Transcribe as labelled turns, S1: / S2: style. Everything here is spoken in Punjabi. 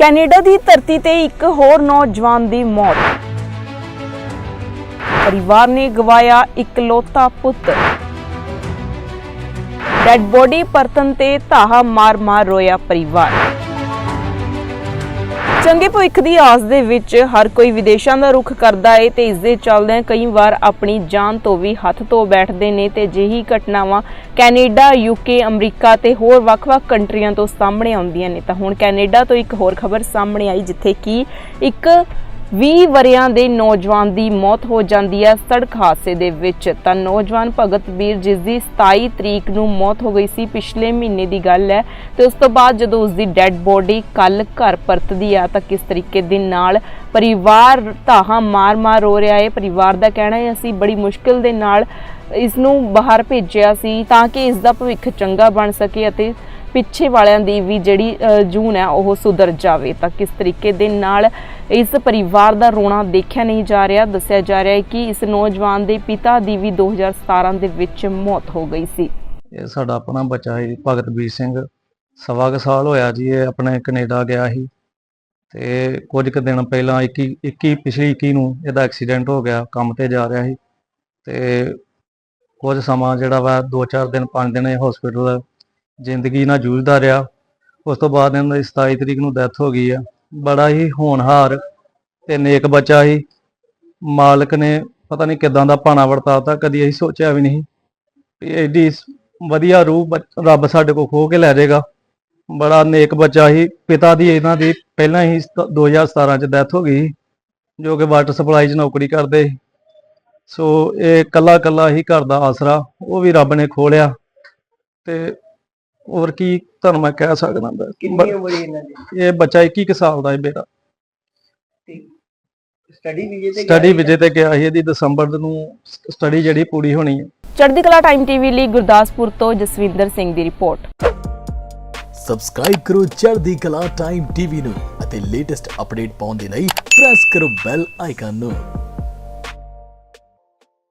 S1: ਕੈਨੇਡਾ ਦੀ ਧਰਤੀ ਤੇ ਇੱਕ ਹੋਰ ਨੌਜਵਾਨ ਦੀ ਮੌਤ। ਪਰਿਵਾਰ ਨੇ ਗਵਾਇਆ ਇਕਲੌਤਾ ਪੁੱਤ। ਡੈਡ ਬੋਡੀ ਪਰਤਨ ਤੇ ਧਾਹਾ ਮਾਰ-ਮਾਰ ਰੋਇਆ ਪਰਿਵਾਰ। ਚੰਗੇ ਭਵਿੱਖ ਦੀ ਆਸ ਦੇ ਵਿੱਚ ਹਰ ਕੋਈ ਵਿਦੇਸ਼ਾਂ ਦਾ ਰੁਖ ਕਰਦਾ ਏ ਤੇ ਇਸ ਦੇ ਚੱਲਦਿਆਂ ਕਈ ਵਾਰ ਆਪਣੀ ਜਾਨ ਤੋਂ ਵੀ ਹੱਥ ਧੋ ਬੈਠਦੇ ਨੇ ਤੇ ਜਿਹੀ ਘਟਨਾਵਾਂ ਕੈਨੇਡਾ, ਯੂਕੇ, ਅਮਰੀਕਾ ਤੇ ਹੋਰ ਵੱਖ-ਵੱਖ ਕੰਟਰੀਆਂ ਤੋਂ ਸਾਹਮਣੇ ਆਉਂਦੀਆਂ ਨੇ। ਤਾਂ ਹੁਣ ਕੈਨੇਡਾ ਤੋਂ ਇੱਕ ਹੋਰ ਖਬਰ ਸਾਹਮਣੇ ਆਈ, ਜਿੱਥੇ ਕਿ ਇੱਕ 20 ਵਰਿਆਂ ਦੇ ਨੌਜਵਾਨ ਦੀ ਮੌਤ ਹੋ ਜਾਂਦੀ ਹੈ ਸੜਕ ਹਾਦਸੇ ਦੇ ਵਿੱਚ। ਤਾਂ ਨੌਜਵਾਨ ਭਗਤ ਵੀਰ ਜਿਸ ਦੀ 27 ਤਰੀਕ ਨੂੰ ਮੌਤ ਹੋ ਗਈ ਸੀ, ਪਿਛਲੇ ਮਹੀਨੇ ਦੀ ਗੱਲ ਹੈ ਤੇ ਉਸ ਤੋਂ ਬਾਅਦ ਜਦੋਂ ਉਸ ਦੀ ਡੈੱਡ ਬੋਡੀ ਕੱਲ ਘਰ ਪਰਤਦੀ ਆ, ਤਾਂ ਕਿਸ ਤਰੀਕੇ ਦੇ ਨਾਲ ਪਰਿਵਾਰ ਧਾਹਾਂ ਮਾਰ-ਮਾਰ ਰੋ ਰਿਹਾ ਹੈ? ਪਰਿਵਾਰ ਦਾ ਕਹਿਣਾ ਹੈ, ਅਸੀਂ ਬੜੀ ਮੁਸ਼ਕਿਲ ਦੇ ਨਾਲ ਇਸ ਨੂੰ ਬਾਹਰ ਭੇਜਿਆ ਸੀ ਤਾਂ ਕਿ ਇਸ ਦਾ ਭਵਿੱਖ ਚੰਗਾ ਬਣ ਸਕੇ ਅਤੇ ਪਿੱਛੇ ਵਾਲਿਆਂ ਦੀ ਵੀ ਜਿਹੜੀ ਜੂਨ ਹੈ ਉਹ ਸੁਧਰ ਜਾਵੇ। ਤਾਂ ਕਿਸ ਤਰੀਕੇ ਦੇ ਨਾਲ ਇਸ ਪਰਿਵਾਰ ਦਾ ਰੋਣਾ ਦੇਖਿਆ ਨਹੀਂ ਜਾ ਰਿਹਾ ਦੱਸਿਆ ਜਾ ਰਿਹਾ ਹੈ ਕਿ ਇਸ ਨੌਜਵਾਨ ਦੇ ਪਿਤਾ ਦੀ ਵੀ 2017 ਦੇ ਵਿੱਚ ਮੌਤ ਹੋ ਗਈ ਸੀ।
S2: ਇਹ ਸਾਡਾ ਆਪਣਾ ਬੱਚਾ ਹੈ ਜੀ, ਸਿੰਘ। ਸਵਾ ਕੁ ਸਾਲ ਹੋਇਆ ਜੀ ਇਹ ਆਪਣੇ ਕੈਨੇਡਾ ਗਿਆ ਸੀ। ਤੇ ਕੁਝ ਕੁ ਦਿਨ ਪਹਿਲਾਂ 21 21 ਪਿਛਲੀ 21 ਨੂੰ ਇਹਦਾ ਐਕਸੀਡੈਂਟ ਹੋ ਗਿਆ ਕੰਮ ਤੇ ਜਾ ਰਿਹਾ ਸੀ। ਤੇ ਕੁਝ ਸਮਾਂ ਜਿਹੜਾ ਵਾ 2-4 ਦਿਨ 5 ਦਿਨ ਇਹ ਹਸਪੀਟਲ ਜ਼ਿੰਦਗੀ ਨਾਲ ਜੂਝਦਾ ਰਿਹਾ। ਉਸ ਤੋਂ ਬਾਅਦ ਇਹਨਾਂ ਦੀ 27 ਤਰੀਕ ਨੂੰ ਡੈਥ ਹੋ ਗਈ ਆ। ਬੜਾ ਹੀ ਹੋਣਹਾਰ ਤੇ ਨੇਕ ਬੱਚਾ ਸੀ ਮਾਲਕ ਨੇ ਪਤਾ ਨਹੀਂ ਕਿਦਾਂ ਦਾ ਭਾਣਾ ਵਰਤਾਤਾ ਕਦੀ ਅਸੀਂ ਸੋਚਿਆ ਵੀ ਨਹੀਂ ਵੀ ਐਡੀ ਵਧੀਆ ਰੂਹ ਰੱਬ ਸਾਡੇ ਕੋਲ ਖੋ ਕੇ ਲੈ ਜਾਏਗਾ। ਬੜਾ ਨੇਕ ਬੱਚਾ ਸੀ ਪਿਤਾ ਦੀ ਇਹਨਾਂ ਦੀ ਪਹਿਲਾਂ ਹੀ ਸਤ- 2017 ਚ ਡੈਥ ਹੋ ਗਈ ਸੀ, ਜੋ ਕਿ ਵਾਟਰ ਸਪਲਾਈ 'ਚ ਨੌਕਰੀ ਕਰਦੇ ਸੀ। ਸੋ ਇਹ ਕੱਲਾ ਕੱਲਾ ਹੀ ਘਰ ਦਾ ਆਸਰਾ ਉਹ ਵੀ ਰੱਬ ਨੇ ਖੋਲਿਆ ਤੇ ਹੋਰ ਕੀ ਤੁਹਾਨੂੰ ਮੈਂ ਕਹਿ ਸਕਦਾ ਬ-
S3: ਕਿੰਨੀ ਉਮਰ ਹੈ ਇਹਨਾਂ ਦੀ?
S2: ਇਹ ਬੱਚਾ 21 ਕੁ ਸਾਲ ਦਾ ਹੈ ਬੇਟਾ।
S3: ਸਟੱਡੀ ਵੀਜ਼ੇ ਤੇ
S2: ਸਟੱਡੀ ਵਿਜੇ ਤੇ ਗਿਆ ਸੀ ਇਹਦੀ ਦਸੰਬਰ ਨੂੰ ਸਟੱਡੀ ਜਿਹੜੀ ਪੂਰੀ ਹੋਣੀ ਹੈ।
S1: ਚੜ੍ਹਦੀ ਕਲਾ ਟਾਈਮ ਟੀਵੀ ਲਈ ਗੁਰਦਾਸਪੁਰ ਤੋਂ ਜਸਵਿੰਦਰ ਸਿੰਘ ਦੀ ਰਿਪੋਰਟ।
S4: ਸਬਸਕ੍ਰਾਈਬ ਕਰੋ ਚੜ੍ਹਦੀ ਕਲਾ ਟਾਈਮ ਟੀਵੀ ਨੂੰ ਅਤੇ ਲੇਟੈਸਟ ਅਪਡੇਟ ਪਾਉਣ ਦੇ ਲਈ ਪ੍ਰੈਸ ਕਰੋ ਬੈਲ ਆਈਕਨ ਨੂੰ।